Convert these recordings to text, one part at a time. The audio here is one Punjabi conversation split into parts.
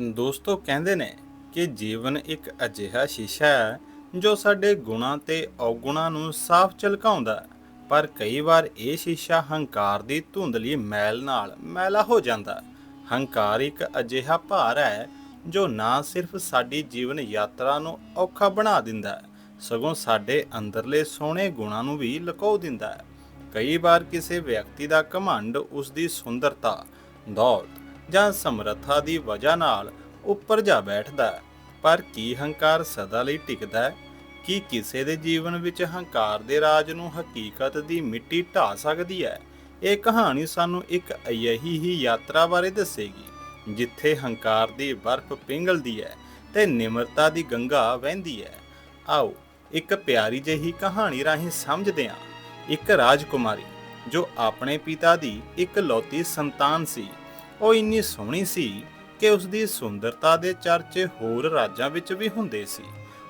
ਦੋਸਤੋ ਕਹਿੰਦੇ ਨੇ ਕਿ ਜੀਵਨ ਇੱਕ ਅਜਿਹਾ ਸ਼ੀਸ਼ਾ ਹੈ ਜੋ ਸਾਡੇ ਗੁਣਾਂ ਤੇ ਔਗੁਣਾਂ ਨੂੰ ਸਾਫ਼ ਝਲਕਾਉਂਦਾ ਪਰ ਕਈ ਵਾਰ ਇਹ ਸ਼ੀਸ਼ਾ ਹੰਕਾਰ ਦੀ ਧੁੰਦਲੀ ਮੈਲ ਨਾਲ ਮੈਲਾ ਹੋ ਜਾਂਦਾ ਹੰਕਾਰ ਇੱਕ ਅਜਿਹਾ ਭਾਰ ਹੈ ਜੋ ਨਾ ਸਿਰਫ ਸਾਡੀ ਜੀਵਨ ਯਾਤਰਾ ਨੂੰ ਔਖਾ ਬਣਾ ਦਿੰਦਾ ਸਗੋਂ ਸਾਡੇ ਅੰਦਰਲੇ ਸੋਹਣੇ ਗੁਣਾਂ ਨੂੰ ਵੀ ਲੁਕੋ ਦਿੰਦਾ ਹੈ। ਕਈ ਵਾਰ ਕਿਸੇ ਵਿਅਕਤੀ ਦਾ ਘਮੰਡ ਉਸ ਦੀ ਸੁੰਦਰਤਾ, ਦੌਲਤ ਜਾਂ ਸਮਰੱਥਾ ਦੀ ਵਜ੍ਹਾ ਨਾਲ ਉੱਪਰ ਜਾ ਬੈਠਦਾ ਹੈ। ਪਰ ਕੀ ਹੰਕਾਰ ਸਦਾ ਲਈ ਟਿਕਦਾ ਹੈ? ਕੀ ਕਿਸੇ ਦੇ ਜੀਵਨ ਵਿੱਚ ਹੰਕਾਰ ਦੇ ਰਾਜ ਨੂੰ ਹਕੀਕਤ ਦੀ ਮਿੱਟੀ ਢਾ ਸਕਦੀ ਹੈ? ਇਹ ਕਹਾਣੀ ਸਾਨੂੰ ਇੱਕ ਅਜਿਹੀ ਹੀ ਯਾਤਰਾ ਬਾਰੇ ਦੱਸੇਗੀ, ਜਿੱਥੇ ਹੰਕਾਰ ਦੀ ਬਰਫ਼ ਪਿੰਗਲਦੀ ਹੈ ਤੇ ਨਿਮਰਤਾ ਦੀ ਗੰਗਾ ਵਹਿੰਦੀ ਹੈ। ਆਓ ਇੱਕ ਪਿਆਰੀ ਜਿਹੀ ਕਹਾਣੀ ਰਾਹੀਂ ਸਮਝਦੇ ਹਾਂ। ਇੱਕ ਰਾਜਕੁਮਾਰੀ ਜੋ ਆਪਣੇ ਪਿਤਾ ਦੀ ਇੱਕਲੌਤੀ ਸੰਤਾਨ ਸੀ। ਉਹ ਇੰਨੀ ਸੋਹਣੀ ਸੀ ਕਿ ਉਸ ਦੀ ਸੁੰਦਰਤਾ ਦੇ ਚਰਚੇ ਹੋਰ ਰਾਜਾਂ ਵਿੱਚ ਵੀ ਹੁੰਦੇ ਸੀ।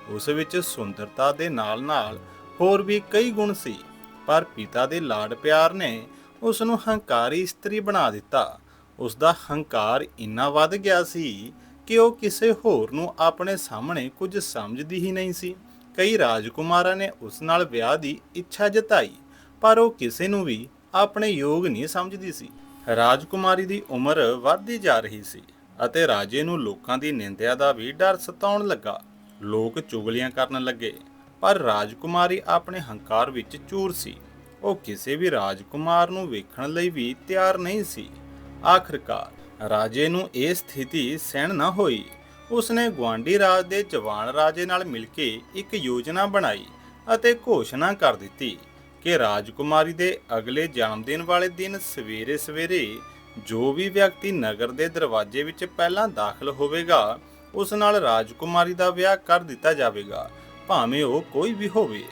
ਉਸ ਵਿੱਚ ਸੁੰਦਰਤਾ ਦੇ ਨਾਲ-ਨਾਲ ਹੋਰ ਵੀ ਕਈ ਗੁਣ ਸੀ, ਪਰ ਪਿਤਾ ਦੇ ਲਾਡ ਪਿਆਰ ਨੇ ਉਸ ਨੂੰ ਹੰਕਾਰੀ ਇਸਤਰੀ ਬਣਾ ਦਿੱਤਾ। ਉਸ ਦਾ ਹੰਕਾਰ ਇੰਨਾ ਵੱਧ ਗਿਆ ਸੀ ਕਿ ਉਹ ਕਿਸੇ ਹੋਰ ਨੂੰ ਆਪਣੇ ਸਾਹਮਣੇ ਕੁਝ ਸਮਝਦੀ ਹੀ ਨਹੀਂ ਸੀ। ਕਈ ਰਾਜਕੁਮਾਰਾਂ ਨੇ ਉਸ ਨਾਲ ਵਿਆਹ ਦੀ ਇੱਛਾ ਜਤਾਈ, ਪਰ ਉਹ ਕਿਸੇ ਨੂੰ ਵੀ ਆਪਣੇ ਯੋਗ ਨਹੀਂ ਸਮਝਦੀ ਸੀ। ਰਾਜਕੁਮਾਰੀ ਦੀ ਉਮਰ ਵੱਧਦੀ ਜਾ ਰਹੀ ਸੀ ਅਤੇ ਰਾਜੇ ਨੂੰ ਲੋਕਾਂ ਦੀ ਨਿੰਦਿਆ ਦਾ ਵੀ ਡਰ ਸਤਾਉਣ ਲੱਗਾ। ਲੋਕ ਚੁਗਲੀਆਂ ਕਰਨ ਲੱਗੇ, ਪਰ ਰਾਜਕੁਮਾਰੀ ਆਪਣੇ ਹੰਕਾਰ ਵਿੱਚ ਚੂਰ ਸੀ। ਉਹ ਕਿਸੇ ਵੀ ਰਾਜਕੁਮਾਰ ਨੂੰ ਵੇਖਣ ਲਈ ਵੀ ਤਿਆਰ ਨਹੀਂ ਸੀ। ਆਖਰਕਾਰ ਰਾਜੇ ਨੂੰ ਇਹ ਸਥਿਤੀ ਸਹਿਣ ਨਾ ਹੋਈ। ਉਸਨੇ ਗਵਾਂਡੀ ਰਾਜ ਦੇ ਜਵਾਨ ਰਾਜੇ ਨਾਲ ਮਿਲ ਕੇ ਇੱਕ ਯੋਜਨਾ ਬਣਾਈ ਅਤੇ ਘੋਸ਼ਣਾ ਕਰ ਦਿੱਤੀ। ਕਿ ਰਾਜਕੁਮਾਰੀ ਦੇ ਅਗਲੇ ਜਨਮਦਿਨ ਵਾਲੇ ਦਿਨ ਸਵੇਰੇ-ਸਵੇਰੇ ਜੋ ਵੀ ਵਿਅਕਤੀ ਨਗਰ ਦੇ ਦਰਵਾਜ਼ੇ ਵਿੱਚ ਪਹਿਲਾਂ ਦਾਖਲ ਹੋਵੇਗਾ, ਉਸ ਨਾਲ ਰਾਜਕੁਮਾਰੀ ਦਾ ਵਿਆਹ ਕਰ ਦਿੱਤਾ ਜਾਵੇਗਾ। ਭਾਵੇਂ ਉਹ ਕੋਈ ਵੀ ਹੋਵੇ।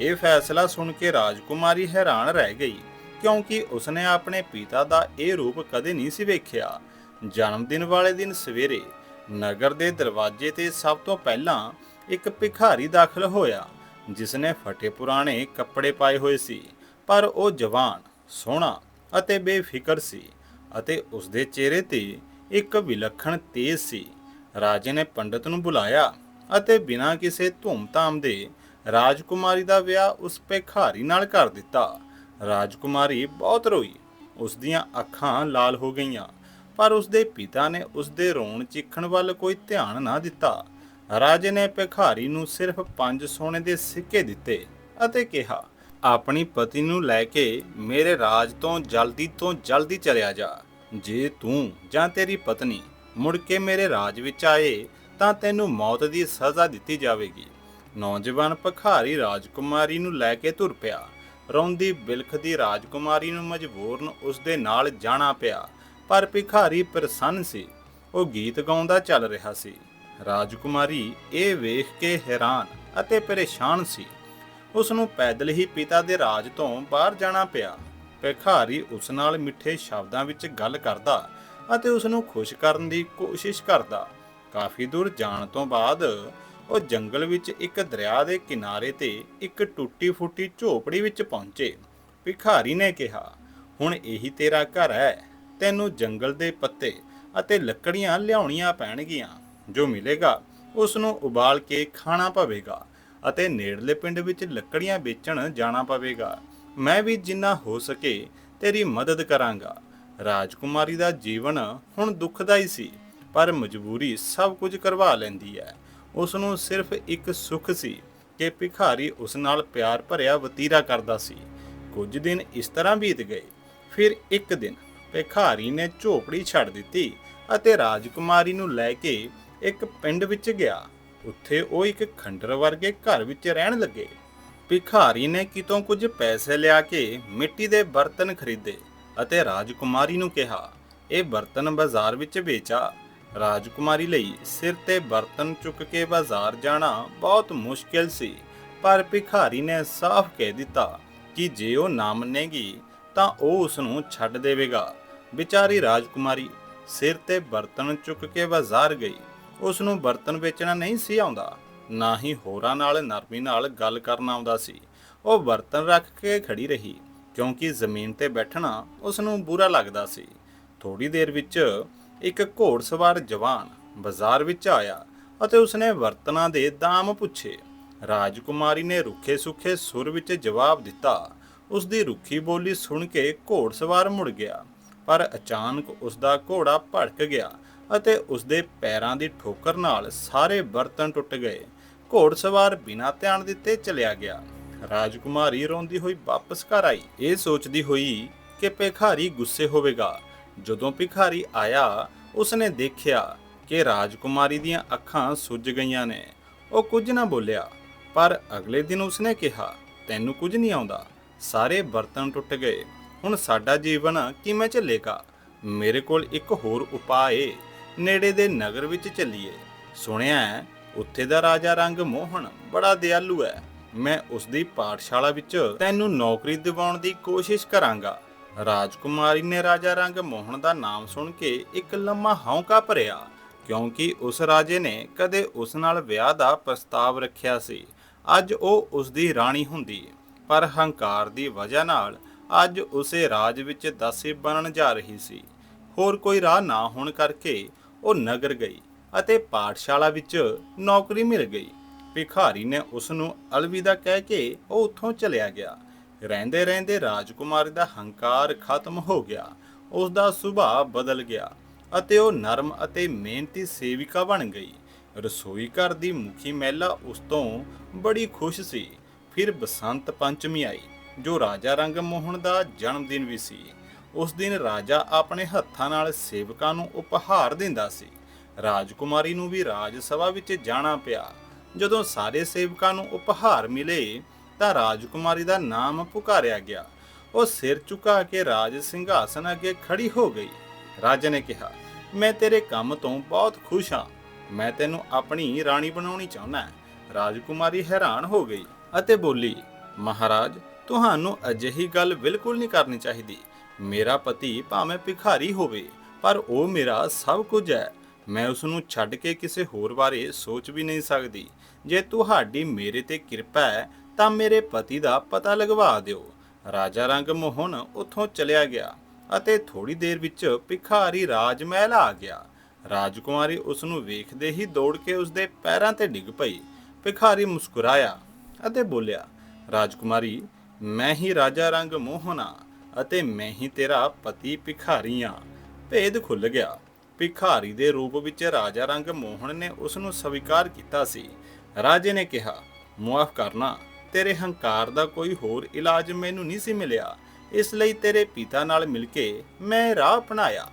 ਇਹ ਫੈਸਲਾ ਸੁਣ ਕੇ ਰਾਜਕੁਮਾਰੀ ਹੈਰਾਨ ਰਹਿ ਗਈ, ਕਿਉਂਕਿ ਉਸਨੇ ਆਪਣੇ ਪਿਤਾ ਦਾ ਇਹ ਰੂਪ ਕਦੇ ਨਹੀਂ ਸੀ ਵੇਖਿਆ। ਜਨਮ ਦਿਨ ਵਾਲੇ ਦਿਨ ਸਵੇਰੇ ਨਗਰ ਦੇ ਦਰਵਾਜ਼ੇ ਤੇ ਸਭ ਤੋਂ ਪਹਿਲਾਂ ਇੱਕ ਭਿਖਾਰੀ ਦਾਖਲ ਹੋਇਆ। ਜਿਸ ਨੇ ਫਟੇ ਪੁਰਾਣੇ ਕੱਪੜੇ ਪਾਏ ਹੋਏ ਸੀ, ਪਰ ਉਹ ਜਵਾਨ, ਸੋਹਣਾ ਅਤੇ ਬੇਫਿਕਰ ਸੀ ਅਤੇ ਉਸ ਦੇ ਚਿਹਰੇ ਤੇ ਇੱਕ ਵਿਲੱਖਣ ਤੇਜ ਸੀ। ਰਾਜੇ ਨੇ ਪੰਡਤ ਨੂੰ ਬੁਲਾਇਆ ਅਤੇ ਬਿਨਾਂ ਕਿਸੇ ਧੂਮਧਾਮ ਦੇ ਰਾਜਕੁਮਾਰੀ ਦਾ ਵਿਆਹ ਉਸ ਭਿਖਾਰੀ ਨਾਲ ਕਰ ਦਿੱਤਾ। ਰਾਜਕੁਮਾਰੀ ਬਹੁਤ ਰੋਈ। ਉਸ ਦੀਆਂ ਅੱਖਾਂ ਲਾਲ ਹੋ ਗਈਆਂ, ਪਰ ਉਸ ਦੇ ਪਿਤਾ ਨੇ ਉਸ ਦੇ ਰੋਣ ਚਿੱਖਣ ਵੱਲ ਕੋਈ ਧਿਆਨ ਨਾ ਦਿੱਤਾ। ਰਾਜੇ ਨੇ ਭਿਖਾਰੀ ਨੂੰ ਸਿਰਫ ਪੰਜ ਸੋਨੇ ਦੇ ਸਿੱਕੇ ਦਿੱਤੇ ਅਤੇ ਕਿਹਾ, ਆਪਣੀ ਪਤੀ ਨੂੰ ਲੈ ਕੇ ਮੇਰੇ ਰਾਜ ਤੋਂ ਜਲਦੀ ਤੋਂ ਜਲਦੀ ਚਲਿਆ ਜਾ। ਜੇ ਤੂੰ ਜਾਂ ਤੇਰੀ ਪਤਨੀ ਮੁੜ ਕੇ ਮੇਰੇ ਰਾਜ ਵਿੱਚ ਆਏ, ਤਾਂ ਤੈਨੂੰ ਮੌਤ ਦੀ ਸਜ਼ਾ ਦਿੱਤੀ ਜਾਵੇਗੀ। ਨੌਜਵਾਨ ਭਿਖਾਰੀ ਰਾਜਕੁਮਾਰੀ ਨੂੰ ਲੈ ਕੇ ਤੁਰ ਪਿਆ। ਰੋਂਦੀ ਬਿਲਖਦੀ ਰਾਜਕੁਮਾਰੀ ਨੂੰ ਮਜਬੂਰਨ ਉਸ ਦੇ ਨਾਲ ਜਾਣਾ ਪਿਆ। ਪਰ ਭਿਖਾਰੀ ਪ੍ਰਸੰਨ ਸੀ। ਉਹ ਗੀਤ ਗਾਉਂਦਾ ਚੱਲ ਰਿਹਾ ਸੀ। ਰਾਜਕੁਮਾਰੀ ਇਹ ਵੇਖ ਕੇ ਹੈਰਾਨ ਅਤੇ ਪਰੇਸ਼ਾਨ ਸੀ। ਉਸ ਨੂੰ ਪੈਦਲ ਹੀ ਪਿਤਾ ਦੇ ਰਾਜ ਤੋਂ ਬਾਹਰ ਜਾਣਾ ਪਿਆ। ਭਿਖਾਰੀ ਉਸ ਨਾਲ ਮਿੱਠੇ ਸ਼ਬਦਾਂ ਵਿੱਚ ਗੱਲ ਕਰਦਾ ਅਤੇ ਉਸ ਨੂੰ ਖੁਸ਼ ਕਰਨ ਦੀ ਕੋਸ਼ਿਸ਼ ਕਰਦਾ। ਕਾਫੀ ਦੂਰ ਜਾਣ ਤੋਂ ਬਾਅਦ ਉਹ ਜੰਗਲ ਵਿੱਚ ਇੱਕ ਦਰਿਆ ਦੇ ਕਿਨਾਰੇ ਤੇ ਇੱਕ ਟੁੱਟੀ ਫੁੱਟੀ ਝੋਪੜੀ ਵਿੱਚ ਪਹੁੰਚੇ। ਭਿਖਾਰੀ ਨੇ ਕਿਹਾ, ਹੁਣ ਇਹੀ ਤੇਰਾ ਘਰ ਹੈ। ਤੈਨੂੰ ਜੰਗਲ ਦੇ ਪੱਤੇ ਅਤੇ ਲੱਕੜੀਆਂ ਲਿਆਉਣੀਆਂ ਪੈਣਗੀਆਂ। ਜੋ ਮਿਲੇਗਾ ਉਸ ਨੂੰ ਉਬਾਲ ਕੇ ਖਾਣਾ ਪਵੇਗਾ ਅਤੇ ਨੇੜਲੇ ਪਿੰਡ ਵਿੱਚ ਲੱਕੜੀਆਂ ਵੇਚਣ ਜਾਣਾ ਪਵੇਗਾ। ਮੈਂ ਵੀ ਜਿੰਨਾ ਹੋ ਸਕੇ ਤੇਰੀ ਮਦਦ ਕਰਾਂਗਾ। ਰਾਜਕੁਮਾਰੀ ਦਾ ਜੀਵਨ ਹੁਣ ਦੁਖਦਾਈ ਸੀ, ਪਰ ਮਜਬੂਰੀ ਸਭ ਕੁਝ ਕਰਵਾ ਲੈਂਦੀ ਹੈ। ਉਸ ਨੂੰ ਸਿਰਫ ਇੱਕ ਸੁੱਖ ਸੀ ਕਿ ਭਿਖਾਰੀ ਉਸ ਨਾਲ ਪਿਆਰ ਭਰਿਆ ਵਤੀਰਾ ਕਰਦਾ ਸੀ। ਕੁਝ ਦਿਨ ਇਸ ਤਰ੍ਹਾਂ ਬੀਤ ਗਏ। ਫਿਰ ਇੱਕ ਦਿਨ ਭਿਖਾਰੀ ਨੇ ਝੋਪੜੀ ਛੱਡ ਦਿੱਤੀ ਅਤੇ ਰਾਜਕੁਮਾਰੀ ਨੂੰ ਲੈ ਕੇ ਇੱਕ ਪਿੰਡ ਵਿੱਚ ਗਿਆ। ਉੱਥੇ ਉਹ ਇੱਕ ਖੰਡਰ ਵਰਗੇ ਘਰ ਵਿੱਚ ਰਹਿਣ ਲੱਗੇ। ਭਿਖਾਰੀ ਨੇ ਕਿਤੋਂ ਕੁਝ ਪੈਸੇ ਲਿਆ ਕੇ ਮਿੱਟੀ ਦੇ ਬਰਤਨ ਖਰੀਦੇ ਅਤੇ ਰਾਜਕੁਮਾਰੀ ਨੂੰ ਕਿਹਾ, ਇਹ ਬਰਤਨ ਬਾਜ਼ਾਰ ਵਿੱਚ ਵੇਚਾ। ਰਾਜਕੁਮਾਰੀ ਲਈ ਸਿਰ ਤੇ ਬਰਤਨ ਚੁੱਕ ਕੇ ਬਾਜ਼ਾਰ ਜਾਣਾ ਬਹੁਤ ਮੁਸ਼ਕਿਲ ਸੀ, ਪਰ ਭਿਖਾਰੀ ਨੇ ਸਾਫ਼ ਕਹਿ ਦਿੱਤਾ ਕਿ ਜੇ ਉਹ ਨਾ ਮੰਨੇਗੀ ਤਾਂ ਉਹ ਉਸ ਨੂੰ ਛੱਡ ਦੇਵੇਗਾ। ਵਿਚਾਰੀ ਰਾਜਕੁਮਾਰੀ ਸਿਰ ਤੇ ਬਰਤਨ ਚੁੱਕ ਕੇ ਬਾਜ਼ਾਰ ਗਈ। ਉਸ ਨੂੰ ਬਰਤਨ ਵੇਚਣਾ ਨਹੀਂ ਸੀ ਆਉਂਦਾ, ਨਾ ਹੀ ਹੋਰਾਂ ਨਾਲ ਨਰਮੀ ਨਾਲ ਗੱਲ ਕਰਨ ਆਉਂਦਾ ਸੀ। ਉਹ ਬਰਤਨ ਰੱਖ ਕੇ ਖੜੀ ਰਹੀ, ਕਿਉਂਕਿ ਜ਼ਮੀਨ ਤੇ ਬੈਠਣਾ ਉਸ ਨੂੰ ਬੁਰਾ ਲੱਗਦਾ ਸੀ। ਥੋੜੀ ਦੇਰ ਵਿੱਚ ਇੱਕ ਘੋੜਸਵਾਰ ਜਵਾਨ ਬਾਜ਼ਾਰ ਵਿੱਚ ਆਇਆ ਅਤੇ ਉਸਨੇ ਬਰਤਨਾਂ ਦੇ ਦਾਮ ਪੁੱਛੇ। ਰਾਜਕੁਮਾਰੀ ਨੇ ਰੁੱਖੇ ਸੁੱਖੇ ਸੁਰ ਵਿੱਚ ਜਵਾਬ ਦਿੱਤਾ। ਉਸ ਦੀ ਰੁੱਖੀ ਬੋਲੀ ਸੁਣ ਕੇ ਘੋੜਸਵਾਰ ਮੁੜ ਗਿਆ, ਪਰ ਅਚਾਨਕ ਉਸ ਦਾ ਘੋੜਾ ਭੜਕ ਗਿਆ ਅਤੇ ਉਸਦੇ ਪੈਰਾਂ ਦੀ ਠੋਕਰ ਨਾਲ ਸਾਰੇ ਬਰਤਨ ਟੁੱਟ ਗਏ। ਘੋੜਸਵਾਰ ਬਿਨਾਂ ਧਿਆਨ ਦਿੱਤੇ ਚਲਿਆ ਗਿਆ। ਰਾਜਕੁਮਾਰੀ ਰੋਂਦੀ ਹੋਈ ਵਾਪਸ ਘਰ ਆਈ। ਇਹ ਸੋਚਦੀ ਹੋਈ ਕਿ ਭਿਖਾਰੀ ਗੁੱਸੇ ਹੋਵੇਗਾ। ਜਦੋਂ ਭਿਖਾਰੀ ਆਇਆ, ਉਸਨੇ ਦੇਖਿਆ ਕਿ ਰਾਜਕੁਮਾਰੀ ਦੀਆਂ ਅੱਖਾਂ ਸੁੱਜ ਗਈਆਂ ਨੇ। ਉਹ ਕੁਝ ਨਾ ਬੋਲਿਆ, ਪਰ ਅਗਲੇ ਦਿਨ ਉਸਨੇ ਕਿਹਾ, ਤੈਨੂੰ ਕੁਝ ਨਹੀਂ ਆਉਂਦਾ। ਸਾਰੇ ਬਰਤਨ ਟੁੱਟ ਗਏ। ਹੁਣ ਸਾਡਾ ਜੀਵਨ ਕਿਵੇਂ ਚੱਲੇਗਾ? ਮੇਰੇ ਕੋਲ ਇੱਕ ਹੋਰ ਉਪਾਅ ਏ। ਨੇੜੇ ਦੇ ਨਗਰ ਵਿੱਚ ਚੱਲੀਏ। ਸੁਣਿਆ ਹੈ, ਉੱਥੇ ਦਾ ਰਾਜਾ ਰੰਗ ਮੋਹਨ ਬੜਾ ਦਿਆਲੂ ਹੈ। ਮੈਂ ਉਸ ਦੀ ਪਾਠਸ਼ਾਲਾ ਵਿੱਚ ਤੈਨੂੰ ਨੌਕਰੀ ਦਿਵਾਉਣ ਦੀ ਕੋਸ਼ਿਸ਼ ਕਰਾਂਗਾ। ਰਾਜਕੁਮਾਰੀ ਨੇ ਰਾਜਾ ਰੰਗ ਮੋਹਨ ਦਾ ਨਾਮ ਸੁਣ ਕੇ ਇੱਕ ਲੰਮਾ ਹੌਂਕਾ ਭਰਿਆ ਕਿਉਂਕਿ ਉਸ ਰਾਜੇ ਨੇ ਕਦੇ ਉਸ ਨਾਲ ਵਿਆਹ ਦਾ ਪ੍ਰਸਤਾਵ ਰੱਖਿਆ ਸੀ। ਅੱਜ ਉਹ ਉਸ ਦੀ ਰਾਣੀ ਹੁੰਦੀ ਪਰ ਹੰਕਾਰ ਦੀ ਵਜ੍ਹਾ ਨਾਲ ਅੱਜ ਉਸੇ ਰਾਜ ਵਿੱਚ ਦਾਸੀ ਬਣਨ ਜਾ ਰਹੀ ਸੀ। ਹੋਰ ਕੋਈ ਰਾਹ ਨਾ ਹੋਣ ਕਰਕੇ ਉਹ ਨਗਰ ਗਈ ਅਤੇ ਪਾਠਸ਼ਾਲਾ ਵਿੱਚ ਨੌਕਰੀ ਮਿਲ ਗਈ। ਭਿਖਾਰੀ ਨੇ ਉਸ ਨੂੰ ਅਲਵਿਦਾ ਕਹਿ ਕੇ ਉਹ ਉੱਥੋਂ ਚਲਿਆ ਗਿਆ। ਰਹਿੰਦੇ ਰਹਿੰਦੇ ਰਾਜਕੁਮਾਰੀ ਦਾ ਹੰਕਾਰ ਖਤਮ ਹੋ ਗਿਆ। ਉਸ ਦਾ ਸੁਭਾਅ ਬਦਲ ਗਿਆ ਅਤੇ ਉਹ ਨਰਮ ਅਤੇ ਮਿਹਨਤੀ ਸੇਵਿਕਾ ਬਣ ਗਈ। ਰਸੋਈ ਘਰ ਦੀ ਮੁਖੀ ਮਹਿਲਾ ਉਸ ਤੋਂ ਬੜੀ ਖੁਸ਼ ਸੀ। ਫਿਰ ਬਸੰਤ ਪੰਚਮੀ ਆਈ, ਜੋ ਰਾਜਾ ਰੰਗ ਮੋਹਨ ਦਾ ਜਨਮ ਦਿਨ ਵੀ ਸੀ। ਉਸ ਦਿਨ ਰਾਜਾ ਆਪਣੇ ਹੱਥਾਂ ਨਾਲ ਸੇਵਕਾਂ ਨੂੰ ਉਪਹਾਰ ਦਿੰਦਾ ਸੀ। ਰਾਜਕੁਮਾਰੀ ਨੂੰ ਵੀ ਰਾਜ ਸਭਾ ਵਿੱਚ ਜਾਣਾ ਪਿਆ। ਜਦੋਂ ਸਾਰੇ ਸੇਵਕਾਂ ਨੂੰ ਉਪਹਾਰ ਮਿਲੇ, ਤਾਂ ਰਾਜਕੁਮਾਰੀ ਦਾ ਨਾਮ ਪੁਕਾਰਿਆ ਗਿਆ। ਉਹ ਸਿਰ ਝੁਕਾ ਕੇ ਰਾਜ ਸਿੰਘਾਸਨ ਅੱਗੇ ਖੜੀ ਹੋ ਗਈ। ਰਾਜਾ ਨੇ ਕਿਹਾ, ਮੈਂ ਤੇਰੇ ਕੰਮ ਤੋਂ ਬਹੁਤ ਖੁਸ਼ ਹਾਂ। ਮੈਂ ਤੈਨੂੰ ਆਪਣੀ ਰਾਣੀ ਬਣਾਉਣੀ ਚਾਹੁੰਦਾ ਰਾਜਕੁਮਾਰੀ ਹੈਰਾਨ ਹੋ ਗਈ ਅਤੇ ਬੋਲੀ, ਮਹਾਰਾਜ, ਤੁਹਾਨੂੰ ਅਜਿਹੀ ਗੱਲ ਬਿਲਕੁਲ ਨਹੀਂ ਕਰਨੀ ਚਾਹੀਦੀ। ਮੇਰਾ ਪਤੀ ਭਾਵੇਂ ਭਿਖਾਰੀ ਹੋਵੇ, ਪਰ ਉਹ ਮੇਰਾ ਸਭ ਕੁਝ ਹੈ। ਮੈਂ ਉਸ ਨੂੰ ਛੱਡ ਕੇ ਕਿਸੇ ਹੋਰ ਬਾਰੇ ਸੋਚ ਵੀ ਨਹੀਂ ਸਕਦੀ। ਜੇ ਤੁਹਾਡੀ ਮੇਰੇ ਤੇ ਕਿਰਪਾ ਹੈ, ਤਾਂ ਮੇਰੇ ਪਤੀ ਦਾ ਪਤਾ ਲਗਵਾ ਦਿਓ। ਰਾਜਾ ਰੰਗ ਮੋਹਨ ਉੱਥੋਂ ਚਲਿਆ ਗਿਆ ਅਤੇ ਥੋੜੀ ਦੇਰ ਵਿੱਚ ਭਿਖਾਰੀ ਰਾਜ ਮਹਿਲ ਆ ਗਿਆ। ਰਾਜਕੁਮਾਰੀ ਉਸ ਨੂੰ ਵੇਖਦੇ ਹੀ ਦੌੜ ਕੇ ਉਸ ਦੇ ਪੈਰਾਂ ਤੇ ਡਿੱਗ ਪਈ। ਭਿਖਾਰੀ ਮੁਸਕਰਾਇਆ ਅਤੇ ਬੋਲਿਆ, ਰਾਜਕੁਮਾਰੀ, ਮੈਂ ਹੀ ਰਾਜਾ ਰੰਗ ਮੋਹਨਾ ਅਤੇ ਮੈਂ ਹੀ ਤੇਰਾ ਪਤੀ ਭਿਖਾਰੀ ਹਾਂ ਭੇਦ ਖੁੱਲ ਗਿਆ। ਭਿਖਾਰੀ ਦੇ ਰੂਪ ਵਿੱਚ ਰਾਜਾ ਰੰਗ ਮੋਹਨ ਨੇ ਉਸ ਨੂੰ ਸਵੀਕਾਰ ਕੀਤਾ ਸੀ। ਰਾਜੇ ਨੇ ਕਿਹਾ, ਮੁਆਫ ਕਰਨਾ, ਤੇਰੇ ਹੰਕਾਰ ਦਾ ਕੋਈ ਹੋਰ ਇਲਾਜ ਮੈਨੂੰ ਨਹੀਂ ਸੀ ਮਿਲਿਆ। ਇਸ ਲਈ ਤੇਰੇ ਪਿਤਾ ਨਾਲ ਮਿਲ ਕੇ ਮੈਂ ਰਾਹ ਅਪਣਾਇਆ।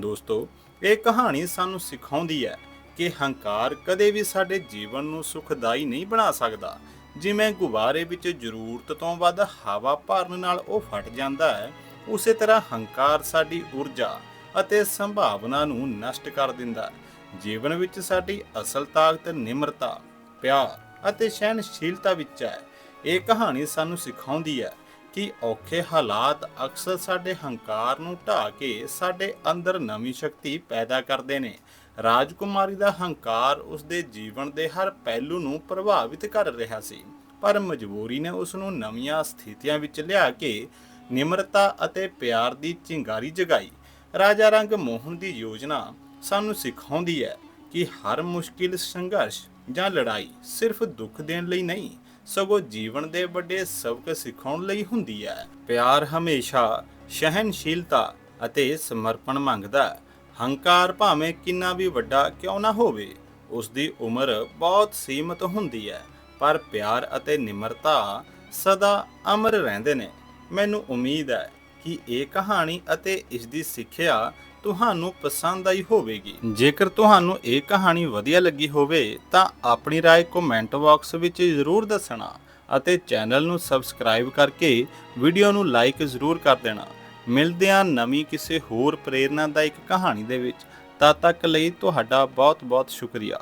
ਦੋਸਤੋ, ਇਹ ਕਹਾਣੀ ਸਾਨੂੰ ਸਿਖਾਉਂਦੀ ਹੈ ਕਿ ਹੰਕਾਰ ਕਦੇ ਵੀ ਸਾਡੇ ਜੀਵਨ ਨੂੰ ਸੁਖਦਾਈ ਨਹੀਂ ਬਣਾ ਸਕਦਾ। ਜਿਵੇਂ ਗੁਬਾਰੇ ਵਿੱਚ ਜ਼ਰੂਰਤ ਤੋਂ ਵੱਧ ਹਵਾ ਭਰਨ ਨਾਲ ਉਹ ਫਟ ਜਾਂਦਾ ਹੈ, ਉਸੇ ਤਰ੍ਹਾਂ ਹੰਕਾਰ ਸਾਡੀ ਊਰਜਾ ਅਤੇ ਸੰਭਾਵਨਾ ਨੂੰ ਨਸ਼ਟ ਕਰ ਦਿੰਦਾ ਹੈ। ਜੀਵਨ ਵਿੱਚ ਸਾਡੀ ਅਸਲ ਤਾਕਤ ਨਿਮਰਤਾ, ਪਿਆਰ ਅਤੇ ਸਹਿਨਸ਼ੀਲਤਾ ਵਿੱਚ ਹੈ। ਇਹ ਕਹਾਣੀ ਸਾਨੂੰ ਸਿਖਾਉਂਦੀ ਹੈ ਕਿ ਔਖੇ ਹਾਲਾਤ ਅਕਸਰ ਸਾਡੇ ਹੰਕਾਰ ਨੂੰ ਢਾ ਕੇ ਸਾਡੇ ਅੰਦਰ ਨਵੀਂ ਸ਼ਕਤੀ ਪੈਦਾ ਕਰਦੇ ਨੇ। ਰਾਜਕੁਮਾਰੀ ਦਾ ਹੰਕਾਰ ਉਸ ਦੇ ਜੀਵਨ ਦੇ ਹਰ ਪਹਿਲੂ ਨੂੰ ਪ੍ਰਭਾਵਿਤ ਕਰ ਰਿਹਾ ਸੀ। ਪਰ ਮਜਬੂਰੀ ਨੇ ਉਸ ਨੂੰ ਨਵੀਆਂ ਸਥਿਤੀਆਂ ਵਿੱਚ ਲਿਆ ਕੇ ਨਿਮਰਤਾ ਅਤੇ ਪਿਆਰ ਦੀ ਚਿੰਗਾਰੀ ਜਗਾਈ। ਰਾਜਾ ਰੰਗ ਮੋਹਨ ਦੀ ਯੋਜਨਾ ਸਾਨੂੰ ਸਿਖਾਉਂਦੀ ਹੈ ਕਿ ਹਰ ਮੁਸ਼ਕਿਲ ਸੰਘਰਸ਼ ਜਾਂ ਲੜਾਈ ਸਿਰਫ ਦੁੱਖ ਦੇਣ ਲਈ ਨਹੀਂ ਸਗੋਂ ਜੀਵਨ ਦੇ ਵੱਡੇ ਸਬਕ ਸਿਖਾਉਣ ਲਈ ਹੁੰਦੀ ਹੈ। ਪਿਆਰ ਹਮੇਸ਼ਾ ਸਹਿਨਸ਼ੀਲਤਾ ਅਤੇ ਸਮਰਪਣ ਮੰਗਦਾ ਹੈ। ਹੰਕਾਰ ਭਾਵੇਂ ਕਿੰਨਾ ਵੀ ਵੱਡਾ ਕਿਉਂ ਨਾ ਹੋਵੇ ਉਸ ਦੀ ਉਮਰ ਬਹੁਤ ਸੀਮਤ ਹੁੰਦੀ ਹੈ, ਪਰ ਪਿਆਰ ਅਤੇ ਨਿਮਰਤਾ ਸਦਾ ਅਮਰ ਰਹਿੰਦੇ ਨੇ। ਮੈਨੂੰ ਉਮੀਦ ਹੈ ਕਿ ਇਹ ਕਹਾਣੀ ਅਤੇ ਇਸ ਦੀ ਸਿੱਖਿਆ ਤੁਹਾਨੂੰ ਪਸੰਦ ਆਈ ਹੋਵੇਗੀ ਜੇਕਰ ਤੁਹਾਨੂੰ ਇਹ ਕਹਾਣੀ ਵਧੀਆ ਲੱਗੀ ਹੋਵੇ ਤਾਂ ਆਪਣੀ رائے ਕਮੈਂਟ ਬਾਕਸ ਵਿੱਚ ਜ਼ਰੂਰ ਦੱਸਣਾ ਅਤੇ ਚੈਨਲ ਨੂੰ ਸਬਸਕ੍ਰਾਈਬ ਕਰਕੇ ਵੀਡੀਓ ਨੂੰ ਲਾਈਕ ਜ਼ਰੂਰ ਕਰ ਦੇਣਾ ਮਿਲਦੇ ਹਾਂ ਨਵੀਂ ਕਿਸੇ ਹੋਰ ਪ੍ਰੇਰਨਾਦਾਇਕ ਕਹਾਣੀ ਦੇ ਵਿੱਚ ਤਦ ਤੱਕ ਲਈ ਤੁਹਾਡਾ ਬਹੁਤ ਬਹੁਤ ਸ਼ੁਕਰੀਆ